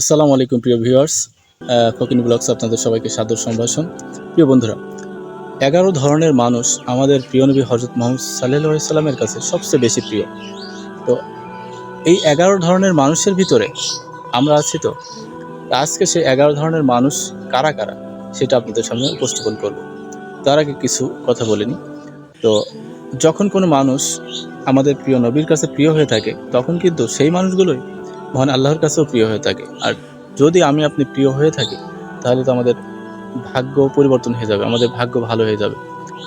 আসসালামু আলাইকুম, প্রিয় ভিউয়ার্স। ফকিন ব্লগস আপনাদের সবাইকে সাদর সম্ভাষণ। প্রিয় বন্ধুরা, এগারো ধরনের মানুষ আমাদের প্রিয় নবী হজরত মোহাম্মদ সাল্লাহ সাল্লামের কাছে সবচেয়ে বেশি প্রিয়। তো এই এগারো ধরনের মানুষের ভিতরে আমরা আছি তো? আজকে সেই এগারো ধরনের মানুষ কারা কারা? সেটা আপনাদের সামনে উপস্থাপন করব। তার আগে কিছু কথা বলিনি তো যখন কোনো মানুষ আমাদের প্রিয় নবীর কাছে প্রিয় হয়ে থাকে, তখন কিন্তু সেই মানুষগুলোই মহান আল্লাহর কাছেও প্রিয় হয়ে থাকে। আর যদি আমি আপনি প্রিয় হয়ে থাকি, তাহলে তো আমাদের ভাগ্য পরিবর্তন হয়ে যাবে, আমাদের ভাগ্য ভালো হয়ে যাবে।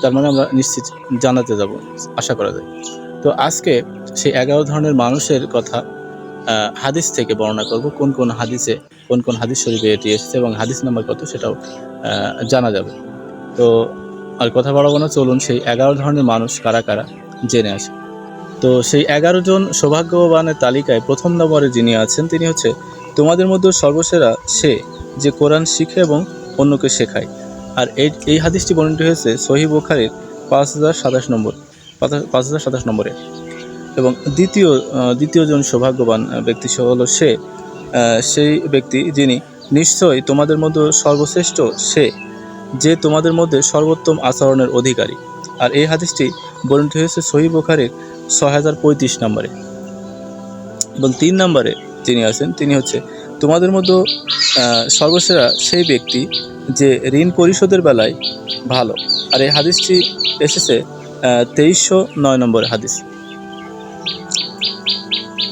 তার মানে আমরা নিশ্চিত জানাতে যাব, আশা করা যায়। তো আজকে সেই এগারো ধরনের মানুষের কথা হাদিস থেকে বর্ণনা করব। কোন কোন হাদিসে, কোন কোন হাদিস শরীফে এটি এসেছে এবং হাদিস নাম্বার কত সেটাও জানা যাবে। তো আর কথা বাড়াবো না, চলুন সেই এগারো ধরনের মানুষ কারা কারা, জেনে আসে। তো সেই এগারো জন সৌভাগ্যবানের তালিকায় প্রথম নম্বরে যিনি আছেন তিনি হচ্ছে তোমাদের মধ্যে সর্বসেরা সে যে কোরআন শিখে এবং অন্যকে শেখায়। আর এই এই হাদিসটি বর্ণিত হয়েছে সহি বোখারির পাঁচ হাজার সাতাশ নম্বর পাঁচ হাজার সাতাশ নম্বরে। এবং দ্বিতীয় আহ, দ্বিতীয় জন সৌভাগ্যবান ব্যক্তি হলো সে সেই ব্যক্তি যিনি নিশ্চয়ই তোমাদের মধ্যে সর্বশ্রেষ্ঠ সে যে তোমাদের মধ্যে সর্বোত্তম আচরণের অধিকারী। আর এই হাদিসটি বর্ণিত হয়েছে সহি বোখারির ছয় হাজার পঁয়ত্রিশ নম্বরে। এবং তিন নম্বরে যিনি আছেন তিনি হচ্ছে তোমাদের আহ, সর্বসেরা সেই ব্যক্তি যে ঋণ পরিশোধের বেলায় ভালো। আর এই হাদিসটি এসেছে তেইশশো নয় নম্বরে হাদিস।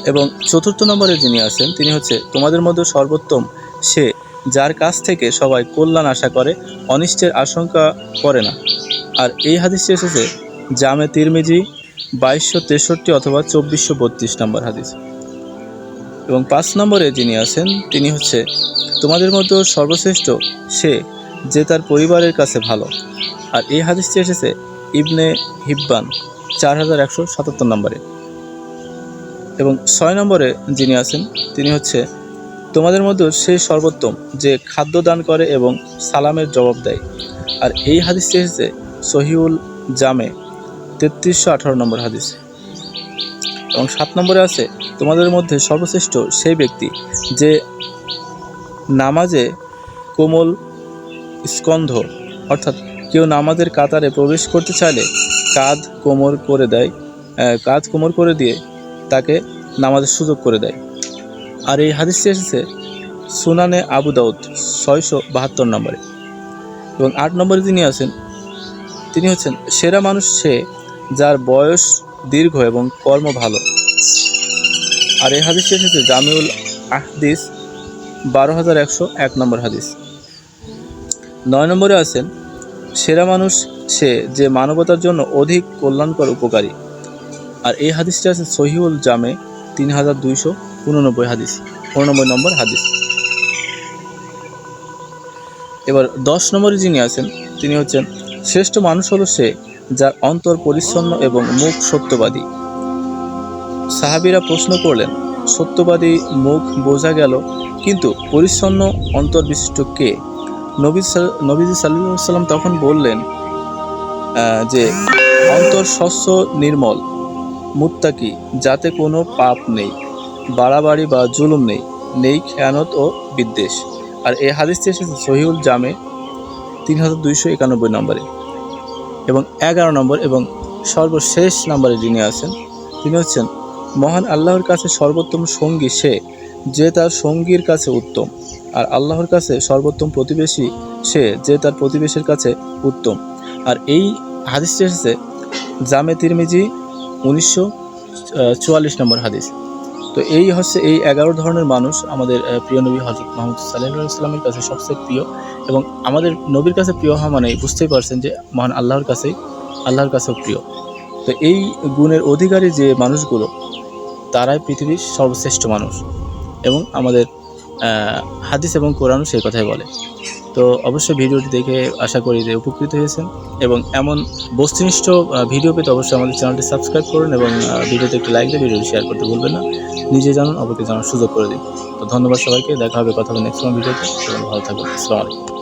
এবং চতুর্থ নম্বরে যিনি আছেন তিনি হচ্ছে তোমাদের মধ্যে সর্বোত্তম সে যার কাছ থেকে সবাই কল্যাণ আশা করে অনিষ্টের আশঙ্কা করে না। আর এই হাদিসটি এসেছে জামে তিরমিজি বাইশশো তেষট্টি অথবা চব্বিশশো বত্রিশ নম্বর হাদিস। এবং পাঁচ নম্বরে যিনি আছেন, তিনি হচ্ছে, তোমাদের মধ্যে সর্বশ্রেষ্ঠ সে যে তার পরিবারের কাছে ভালো। আর এই হাদিসটি এসেছে ইবনে হিব্বান, চার হাজার একশো সাতাত্তর নম্বরে। এবং ছয় নম্বরে যিনি আছেন, তিনি হচ্ছে, তোমাদের মধ্যে সে সর্বোত্তম যে খাদ্য দান করে এবং সালামের জবাব দেয়। আর এই হাদিসটি এসেছে সহিউল জামে তেত্রিশশো আঠারো নম্বর হাদিস। এবং সাত নম্বরে আছে, তোমাদের মধ্যে সর্বশ্রেষ্ঠ সেই ব্যক্তি যে নামাজে কোমল স্কন্ধ, অর্থাৎ কেউ নামাজের কাতারে প্রবেশ করতে চাইলে কাঁধ কোমর করে দেয় কাঁধ কোমর করে দিয়ে তাকে নামাজের সুযোগ করে দেয়। আর এই হাদিসটি এসেছে সুনানে আবু দাউদ, ছয়শো বাহাত্তর নম্বরে। এবং আট নম্বরে তিনি আছেন, তিনি হচ্ছেন সেরা মানুষ সে যার বয়স দীর্ঘ এবং কর্ম ভালো। আর এই হাদিসটি এসেছে জামিউল আহদিস, বারো হাজার একশো এক নম্বর হাদিস। নয় নম্বরে আছেন, সেরা মানুষ সে যে মানবতার জন্য অধিক কল্যাণকর উপকারী। আর এই হাদিসটি আছে সহিউল জামে, তিন হাজার দুইশো উননব্বই হাদিস, উননব্বই নম্বর হাদিস। এবার দশ নম্বরে যিনি আছেন, তিনি হচ্ছেন, শ্রেষ্ঠ মানুষ হলো সে যার অন্তর পরিচ্ছন্ন এবং মুখ সত্যবাদী। সাহাবিরা প্রশ্ন করলেন, সত্যবাদী মুখ বোঝা গেল, কিন্তু পরিচ্ছন্ন অন্তর বিশিষ্ট কে? নবী নবীজি সাল্লাম তখন বললেন যে অন্তর স্বচ্ছ, নির্মল, মুত্তাকি, যাতে কোনো পাপ নেই, বাড়াবাড়ি বা জুলুম নেই নেই খেয়ানত ও বিদ্বেষ। আর এ হাদিসটি এসেছে সহিউল জামে তিন হাজার দুইশো একানব্বই নম্বরে। এগারো নম্বর এবং সর্বশেষ নম্বরে যিনি আছেন, তিনি হচ্ছেন মহান আল্লাহর কাছে সর্বোত্তম সঙ্গী সে, যে তার সঙ্গীর কাছে উত্তম। আর আল্লাহর কাছে সর্বোত্তম প্রতিবেশী সে, যে তার প্রতিবেশীর কাছে উত্তম। আর এই হাদিসটি এসেছে জামে তিরমিজি উনিশশো চুয়াল্লিশ নম্বর হাদিস। তো এই হচ্ছে এই এগারো ধরনের মানুষ আমাদের প্রিয় নবী হজরত মোহাম্মদ সাল্লাহ ইসলামের কাছে সবচেয়ে প্রিয়। এবং আমাদের নবীর কাছে প্রিয় হওয়া মানে বুঝতেই পারছেন যে মহান আল্লাহর কাছেই, আল্লাহর কাছেও প্রিয়। তো এই গুণের অধিকারী যে মানুষগুলো, তারাই পৃথিবীর সর্বশ্রেষ্ঠ মানুষ। এবং আমাদের হাদিস এবং কোরআনও সেই কথাই বলে। তো অবশ্যই ভিডিওটি দেখে আশা করি যে উপকৃত হয়েছেন এবং এমন বস্তুনিষ্ঠ ভিডিও পেতে অবশ্যই আমাদের চ্যানেলটি সাবস্ক্রাইব করুন এবং ভিডিওতে একটি লাইক দিয়ে ভিডিওটি শেয়ার করতে ভুলবেন না। নিজে জানুন, অপরকে জানার সুযোগ করে দিন। তো ধন্যবাদ সবাইকে। দেখা হবে কথা হবে নেক্সট ভিডিওতে। এবং ভালো থাকবেন আসসালামু আলাইকুম।